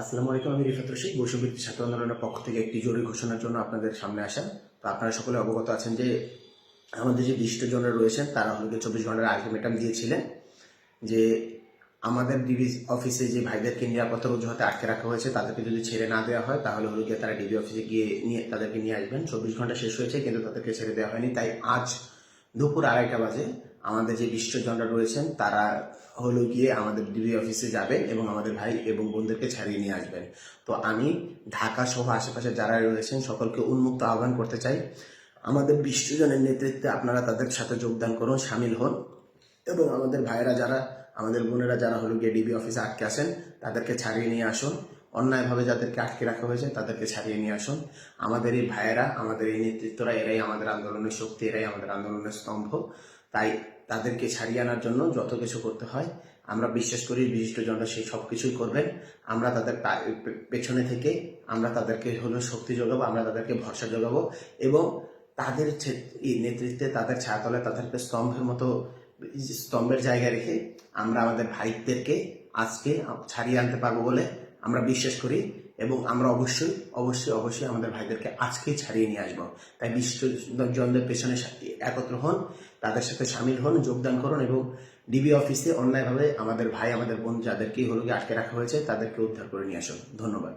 আসসালামু আলাইকুম, আমি রিফাত রশিদ বৈষম্যবৃত্তি ছাত্র আন্দোলনের পক্ষ থেকে একটি জরুরি ঘোষণার জন্য আপনাদের সামনে আসা। তো আপনারা সকলে অবগত আছেন যে আমাদের যে বিশিষ্ট জনরা রয়েছেন, তারা হলো চব্বিশ ঘণ্টার আলটিমেটাম দিয়েছিলেন যে আমাদের ডিবি অফিসে যে ভাইদেরকে নিরাপত্তার অজুহাতে আটকে রাখা হয়েছে, তাদেরকে যদি ছেড়ে না দেওয়া হয়, তাহলে হলো গিয়ে তারা ডিবি অফিসে গিয়ে নিয়ে তাদেরকে নিয়ে আসবেন। চব্বিশ ঘণ্টা শেষ হয়েছে, কিন্তু তাদেরকে ছেড়ে দেওয়া হয়নি। তাই আজ দুপুর আড়াইটা বাজে আমাদের যে বিশ্বজনরা রয়েছেন, তারা হলো গিয়ে আমাদের ডিবি অফিসে যাবেন এবং আমাদের ভাই এবং বোনদেরকে ছাড়িয়ে নিয়ে আসবেন। তো আমি ঢাকা সহ আশেপাশে যারা রয়েছেন, সকলকে উন্মুক্ত আহ্বান করতে চাই। আমাদের বিশ্বজনের নেতৃত্বে আপনারা তাদের সাথে যোগদান করুন, সামিল হন এবং আমাদের ভাইয়েরা যারা, আমাদের বোনেরা যারা হলো গিয়ে ডিবি অফিসে আটকে আসেন তাদেরকে ছাড়িয়ে নিয়ে আসুন। অন্যায়ভাবে যাদেরকে আটকে রাখা হয়েছে, তাদেরকে ছাড়িয়ে নিয়ে আসুন। আমাদের এই ভাইয়েরা, আমাদের এই নেতৃত্বরা, এরাই আমাদের আন্দোলনের শক্তি, এরাই আমাদের আন্দোলনের স্তম্ভ। তাই তাদেরকে ছাড়িয়ে আনার জন্য যত কিছু করতে হয়, আমরা বিশ্বাস করি বিশিষ্টজনরা সেই সব কিছুই করবেন। আমরা তাদের পেছনে থেকে আমরা তাদেরকে হলো শক্তি যোগাবো, আমরা তাদেরকে ভরসা যোগাবো এবং তাদের নেতৃত্বে, তাদের ছায়াতলে, তাদেরকে স্তম্ভের মতো, স্তম্ভের জায়গায় রেখে আমরা আমাদের ভাইদেরকে আজকে ছাড়িয়ে আনতে পারব বলে আমরা বিশ্বাস করি এবং আমরা অবশ্যই অবশ্যই অবশ্যই আমাদের ভাইদেরকে আজকেই ছাড়িয়ে নিয়ে আসব। তাই বিশ্বজনদের পেছনে একত্র হন, তাদের সাথে সামিল হন, যোগদান করুন এবং ডিবি অফিসে অন্যায়ভাবে আমাদের ভাই, আমাদের বোন যাদেরকেই হলো আটকে রাখা হয়েছে, তাদেরকে উদ্ধার করে নিয়ে আসুন। ধন্যবাদ।